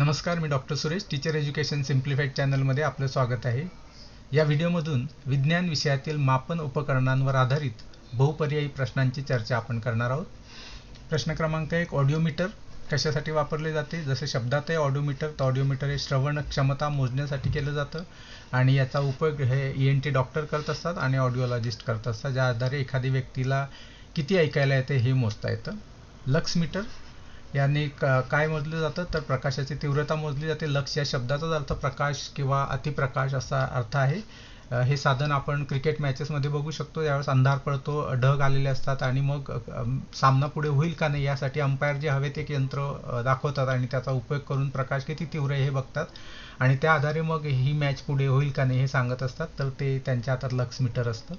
नमस्कार मी doctor Suresh teacher education simplified चॅनलमध्ये आपलं स्वागत आहे. या व्हिडिओमधून विज्ञान विषयातील मापन उपकरणांवर आधारित बहुपर्यायी प्रश्नांची चर्चा आपण करणार आहोत. प्रश्न क्रमांक एक ऑडिओमीटर. कशासाठी वापरले जाते? जसे शब्दात आहे ऑडिओमीटर तर ऑडिओमीटर हे श्रवण क्षमता मोजण्यासाठी केलं जातं. आणि याचा उपयोग हे ई एन टी डॉक्टर करत असतात आणि ऑडिओलॉजिस्ट करत असतात ज्या आधारे एखादी व्यक्तीला किती ऐकायला येते हे मोजता येतं. Lux meter. याने काय मोजलं जातं? तर प्रकाशाची तीव्रता मोजली जाते. लक्ष या शब्दाचाच अर्थ प्रकाश किंवा अतिप्रकाश असा अर्थ आहे. हे साधन आपण क्रिकेट मॅचेसमध्ये बघू शकतो. यावेळेस अंधार पडतो ढग आलेले असतात आणि मग सामना पुढे होईल का नाही यासाठी अंपायर जे हवे एक यंत्र दाखवतात आणि त्याचा उपयोग करून प्रकाश किती तीव्र आहे हे बघतात. आणि त्या आधारे मग ही मॅच पुढे होईल का नाही हे सांगत असतात. तर ते त्यांच्या हातात लक्स मीटर असतं.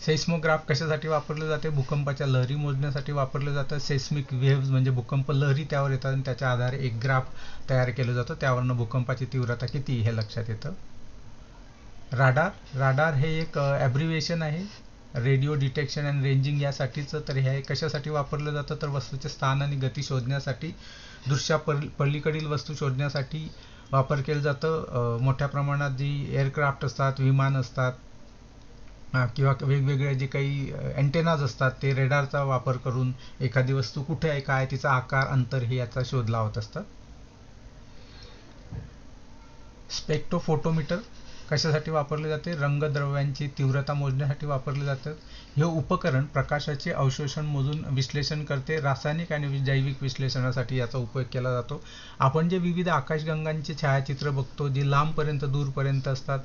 सेस्मोग्राफ कशासाठी वापरले जाते? भूकंपाच्या लहरी मोजण्यासाठी वापरलं जातं सेस्मिक वेव्ज म्हणजे भूकंप लहरी त्यावर येतात आणि त्याच्या आधारे एक ग्राफ तयार केलं जातं. त्यावरनं भूकंपाची तीव्रता किती हे लक्षात येतं. राडार राडार हे एक ॲब्रिवेशन आहे. रेडिओ डिटेक्शन अँड रेंजिंग यासाठीचं तर हे कशासाठी वापरलं जातं? तर वस्तूचे स्थान आणि गती शोधण्यासाठी दृश्या पलीकडील वस्तू शोधण्यासाठी वापर केलं जातं. मोठ्या प्रमाणात जी एअरक्राफ्ट असतात विमान असतात किंवा वेगवेगळे जे काही अँटेनाज असतात ते रेडारचा वापर करून एखादी वस्तू कुठे आहे काय तिचा आकार अंतर हे याचा शोध लावत असतात. स्पेक्टोफोटोमीटर कशासाठी वापरले जाते? रंगद्रव्यांची तीव्रता मोजण्यासाठी वापरले जातात. हे उपकरण प्रकाशाचे अवशोषण मोजून विश्लेषण करते. रासायनिक आणि जैविक विश्लेषणासाठी याचा उपयोग केला जातो. आपण जे विविध आकाशगंगांचे छायाचित्र बघतो जे लांबपर्यंत दूरपर्यंत असतात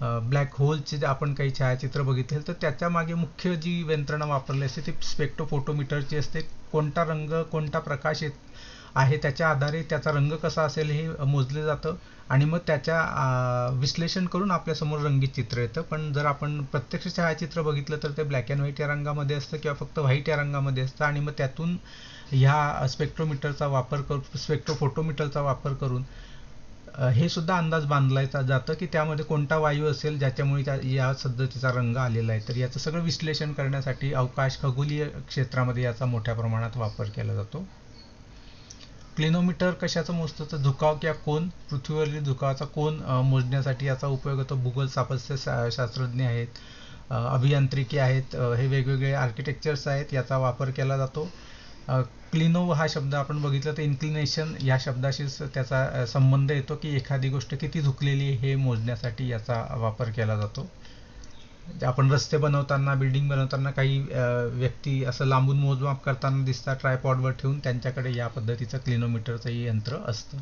ब्लॅक होलचे जे आपण काही छायाचित्र बघितले तर त्याच्यामागे मुख्य जी यंत्रणा वापरली असते ती स्पेक्टोफोटोमीटरची असते कोणता रंग कोणता प्रकाश येत आहे त्याच्या आधारे त्याचा रंग कसा असेल हे मोजले जातं. आणि मग त्याच्या विश्लेषण करून आपल्यासमोर रंगीत चित्र येतं. पण जर आपण प्रत्यक्ष छायाचित्र बघितलं तर ते ब्लॅक अँड व्हाईट या रंगामध्ये असतं किंवा फक्त व्हाईट या रंगामध्ये असतं. आणि मग त्यातून ह्या स्पेक्ट्रोमीटरचा वापर करून स्पेक्ट्रोफोटोमीटरचा वापर करून हे सुद्धा अंदाज बांधला जातं की त्यामध्ये कोणता वायू असेल ज्याच्यामुळे त्या या सद्धतीचा रंग आलेला आहे. तर याचं सगळं विश्लेषण करण्यासाठी अवकाश खगोलीय क्षेत्रामध्ये याचा मोठ्या प्रमाणात वापर केला जातो. क्लिनोमीटर कशाचं मोजतं तर झुकाव किंवा कोण? पृथ्वीवरील झुकावाचा कोण मोजण्यासाठी याचा उपयोग होतो? भूगोल सापस्य शास्त्रज्ञ आहेत अभियांत्रिकी आहेत हे वेगवेगळे आर्किटेक्चर्स आहेत याचा वापर केला जातो. क्लिनो हा शब्द आपण बघितला तर इन्क्लिनेशन या शब्दाशीच त्याचा संबंध येतो की एखादी गोष्ट किती झुकलेली हे मोजण्यासाठी याचा वापर केला जातो. आपण रस्ते बनवताना बिल्डिंग बनवताना काही व्यक्ती असं लांबून मोजमाप करताना दिसतात ट्रायपॉडवर ठेवून त्यांच्याकडे या पद्धतीचं क्लिनोमीटरचंही यंत्र असतं.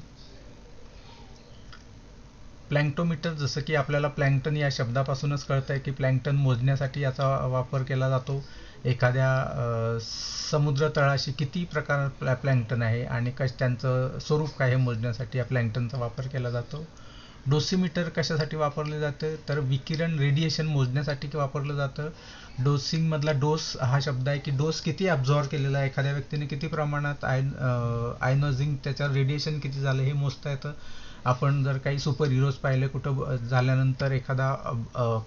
प्लँक्टोमीटर जसं की आपल्याला प्लँक्टन या शब्दापासूनच कळतं आहे की प्लँक्टन मोजण्यासाठी याचा वापर केला जातो. एखाद्या समुद्र तळाशी किती प्रकार प्लॅ प्लँक्टन आहे आणि कश त्यांचं स्वरूप काय हे मोजण्यासाठी या प्लँक्टनचा वापर केला जातो? डोसिमीटर कशासाठी वापरले जातं? तर विकिरण रेडिएशन मोजण्यासाठी वापरलं जातं? डोसिंगमधला डोस हा शब्द आहे की डोस किती ॲब्झॉर्व केलेला आहे? एखाद्या व्यक्तीने किती प्रमाणात आय आयनोझिंग त्याच्यावर रेडिएशन किती झालं हे मोजता येतं? आपण जर काही सुपर हिरोज पाहिले कुठं झाल्यानंतर एखादा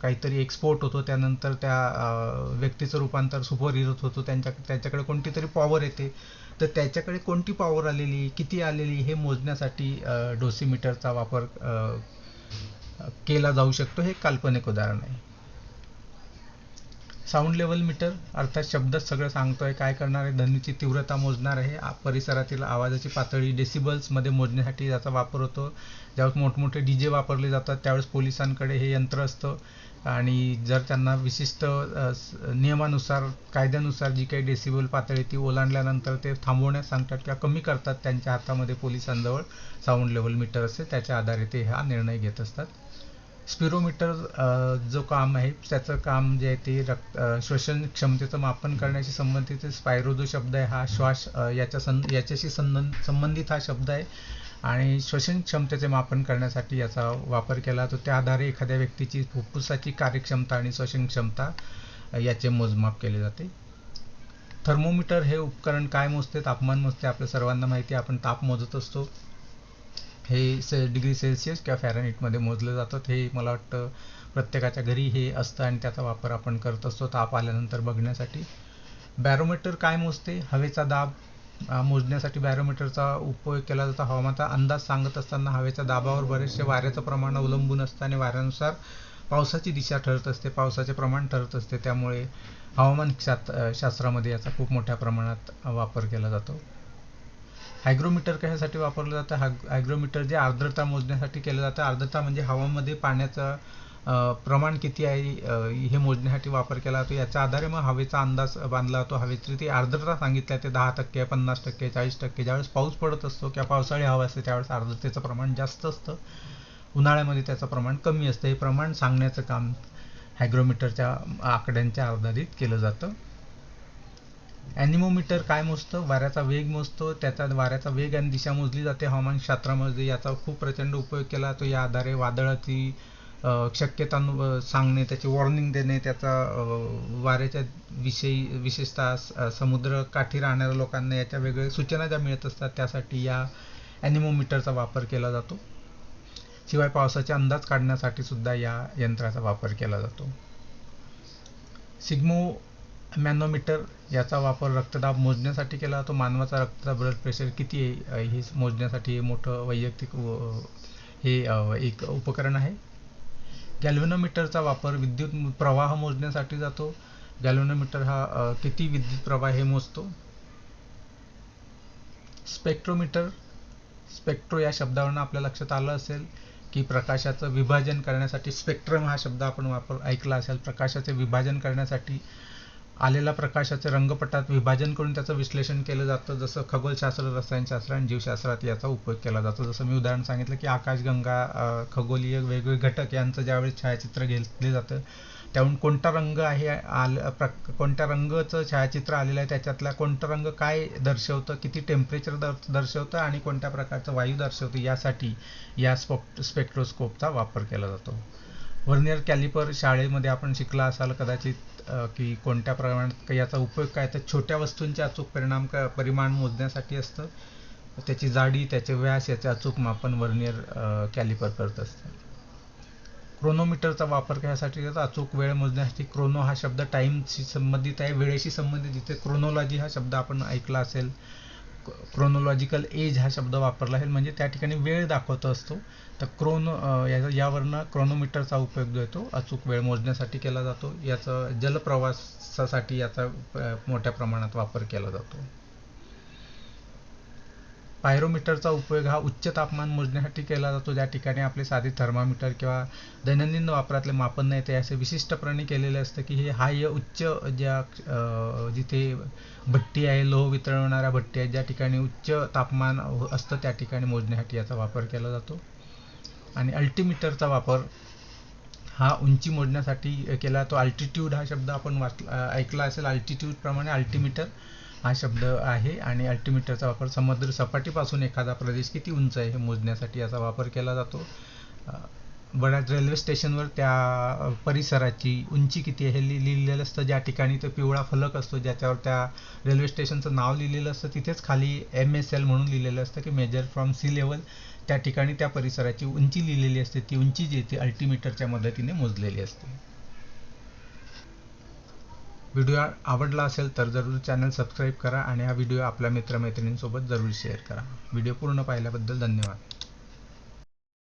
काहीतरी एक्सपोर्ट होतो त्यानंतर त्या व्यक्तीचं रूपांतर सुपर हिरोज होतो त्यांच्या त्याच्याकडे कोणती तरी पॉवर येते. तर त्याच्याकडे कोणती पॉवर आलेली किती आलेली हे मोजण्यासाठी डोसीमीटरचा वापर केला जाऊ शकतो हे काल्पनिक उदाहरण आहे. साऊंड लेवल मीटर अर्थात शब्दच सगळं सांगतोय काय करणार आहे ध्वनीची तीव्रता मोजणार आहे परिसरातील आवाजाची पातळी डेसिबल्समध्ये मोजण्यासाठी याचा वापर होतो. ज्यावेळेस मोठमोठे डी जे वापरले जातात त्यावेळेस पोलिसांकडे हे यंत्र असतं. आणि जर त्यांना विशिष्ट नियमानुसार कायद्यानुसार जी काही डेसिबल पातळी ती ओलांडल्यानंतर ते थांबवण्यास सांगतात किंवा कमी करतात त्यांच्या हातामध्ये पोलिसांजवळ साऊंड लेवल मीटर असते त्याच्या आधारे ते हा निर्णय घेत असतात. स्पिरोमीटर जो काम आहे त्याचं काम जे आहे ते रक्त श्वसन क्षमतेचं मापन करण्याशी संबंधित स्पायरो जो शब्द आहे. हा श्वास याच्या सं याच्याशी संबंधित हा शब्द आहे. आणि श्वसन क्षमतेचे मापन करण्यासाठी याचा वापर केला जातो. त्या आधारे एखाद्या व्यक्तीची फुफ्फुसाची कार्यक्षमता आणि श्वसन क्षमता याचे मोजमाप केले जाते. थर्मोमीटर हे उपकरण काय मोजते? तापमान मोजते. आपल्या सर्वांना माहिती आहे. आपण ताप मोजत असतो. हे से डिग्री सेल्सिअस किंवा फॅरनहीटमध्ये मोजलं जातं. हे मला वाटतं प्रत्येकाच्या घरी हे असतं आणि त्याचा वापर आपण करत असतो. ताप आल्यानंतर बघण्यासाठी. बॅरोमीटर काय मोजते? हवेचा दाब मोजण्यासाठी बॅरोमीटरचा उपयोग केला जातो. हवामानाचा अंदाज सांगत असताना हवेच्या दाबावर बरेचसे वाऱ्याचं प्रमाण अवलंबून असतं आणि वाऱ्यानुसार पावसाची दिशा ठरत असते. पावसाचे प्रमाण ठरत असते. त्यामुळे हवामान शास्त्रामध्ये याचा खूप मोठ्या प्रमाणात वापर केला जातो. हायग्रोमीटर कशासाठी वापरलं जातं? हाग हायग्रोमीटर जे आर्द्रता मोजण्यासाठी केलं जातं. आर्द्रता म्हणजे हवामध्ये पाण्याचं प्रमाण किती आहे हे मोजण्यासाठी वापर केला जातो. याच्या आधारे मग हवेचा अंदाज बांधला जातो. हवेची ती आर्द्रता सांगितल्या ते दहा टक्के पन्नास टक्के चाळीस टक्के. ज्यावेळेस पाऊस पडत असतो किंवा पावसाळी हवा असते त्यावेळेस आर्द्रतेचं प्रमाण जास्त असतं. उन्हाळ्यामध्ये त्याचं प्रमाण कमी असतं. हे प्रमाण सांगण्याचं काम हायग्रोमीटरच्या आकड्यांच्या आधारित केलं जातं. ॲनिमोमीटर काय मोजतं? वाऱ्याचा वेग मोजतो त्याचा वाऱ्याचा वेग आणि दिशा मोजली जाते. हवामान शास्त्रामध्ये याचा खूप प्रचंड उपयोग केला. तो या आधारे वादळाची शक्यता सांगणे त्याची वॉर्निंग देणे त्याचा वाऱ्याच्या विषयी विशेषतः समुद्र काठी राहणाऱ्या लोकांना याच्या वेगवेगळ्या सूचना ज्या मिळत असतात त्यासाठी या ॲनिमोमीटरचा वापर केला जातो. शिवाय पावसाचे अंदाज काढण्यासाठी सुद्धा या यंत्राचा वापर केला जातो. सिग्मो मॅनोमीटर याचा वापर रक्तदाब मोजण्यासाठी केला. जातो मानवाचा रक्तदाब ब्लड प्रेशर किती आहे हे मोजण्यासाठी हे मोठं वैयक्तिक हे एक उपकरण आहे. गॅल्व्हनोमीटरचा वापर विद्युत प्रवाह मोजण्यासाठी जातो. गॅल्व्हनोमीटर हा किती विद्युत प्रवाह हे मोजतो? स्पेक्ट्रोमीटर स्पेक्ट्रो या शब्दावरून आपल्या लक्षात आलं असेल की प्रकाशाचं विभाजन करण्यासाठी स्पेक्ट्रम हा शब्द आपण वापर ऐकला असेल. प्रकाशाचे विभाजन करण्यासाठी आलेल्या प्रकाशाचे रंगपटात विभाजन करून त्याचं विश्लेषण केलं जातं. जसं खगोलशास्त्र रसायनशास्त्र आणि जीवशास्त्रात याचा उपयोग केला जातो. जसं मी उदाहरण सांगितलं की आकाशगंगा खगोलीय वेगवेगळे घटक यांचं ज्यावेळेस छायाचित्र घेतले जातं त्याहून कोणता रंग आहे आल प्र कोणत्या रंगाचं छायाचित्र आलेलं आहे त्याच्यातला कोणता रंग काय दर्शवतं किती टेम्परेचर दर दर्शवतं आणि कोणत्या प्रकारचं वायू दर्शवतं यासाठी या स्पोक स्पेक्ट्रोस्कोपचा वापर केला जातो. व्हर्नियर कॅलिपर शाळेमध्ये आपण शिकला असाल कदाचित की कोणत्या प्रमाणात याचा उपयोग काय तर छोट्या वस्तूंचे अचूक परिणाम परिमाण मोजण्यासाठी असतं. त्याची जाडी त्याचे व्यास याचे अचूक मापन वर्नियर कॅलिपर करत असतं. क्रोनोमीटरचा वापर करण्यासाठी अचूक वेळ मोजण्यासाठी क्रोनो हा शब्द टाईमशी संबंधित आहे. वेळेशी संबंधित जिथे क्रोनोलॉजी हा शब्द आपण ऐकला असेल क्रोनोलॉजिकल एज हा शब्द वापरला आहे म्हणजे त्या ठिकाणी वेळ दाखवत असतो. तर क्रोनो याचा यावरनं क्रोनोमीटरचा उपयोग जो येतो अचूक वेळ मोजण्यासाठी केला जातो. याचा जलप्रवासासाठी याचा मोठ्या प्रमाणात वापर केला जातो. पायरोमीटरचा उपयोग हा उच्च तापमान मोजण्यासाठी केला जातो. ज्या ठिकाणी आपले साधे थर्मामीटर किंवा दैनंदिन वापरातले मापन नाही ते असे विशिष्टपणे केलेले असतं की हे हाय उच्च ज्या जिथे भट्टी आहे लोह वितळवणाऱ्या भट्टी आहेत ज्या ठिकाणी उच्च तापमान असतं त्या ठिकाणी मोजण्यासाठी याचा वापर केला जातो. आणि अल्टीमीटरचा वापर हा उंची मोजण्यासाठी केला तो अल्टिट्यूड हा शब्द आपण वाचला ऐकला असेल अल्टिट्यूड प्रमाणे अल्टिमीटर. हा शब्द आहे आणि अल्टिमीटरचा वापर समुद्र सपाटीपासून एखादा प्रदेश किती उंच आहे हे मोजण्यासाठी याचा वापर केला जातो. बऱ्याच रेल्वे स्टेशनवर त्या परिसराची उंची किती आहे हे लि- लिहिलेलं असतं. ज्या ठिकाणी तो पिवळा फलक असतो ज्याच्यावर त्या रेल्वे स्टेशनचं नाव लिहिलेलं असतं तिथेच खाली एम एस एल म्हणून लिहिलेलं असतं की मेजर फ्रॉम सी लेवल त्या ठिकाणी त्या परिसराची उंची लिहिलेली असते. ती उंची जी ती अल्टिमीटरच्या मदतीने मोजलेली असते. व्हिडिओ आवडला असेल तर जरूर चॅनल सबस्क्राईब करा आणि हा व्हिडिओ आपल्या मित्रमैत्रिणींसोबत जरूर शेअर करा. व्हिडिओ पूर्ण पाहिल्याबद्दल धन्यवाद.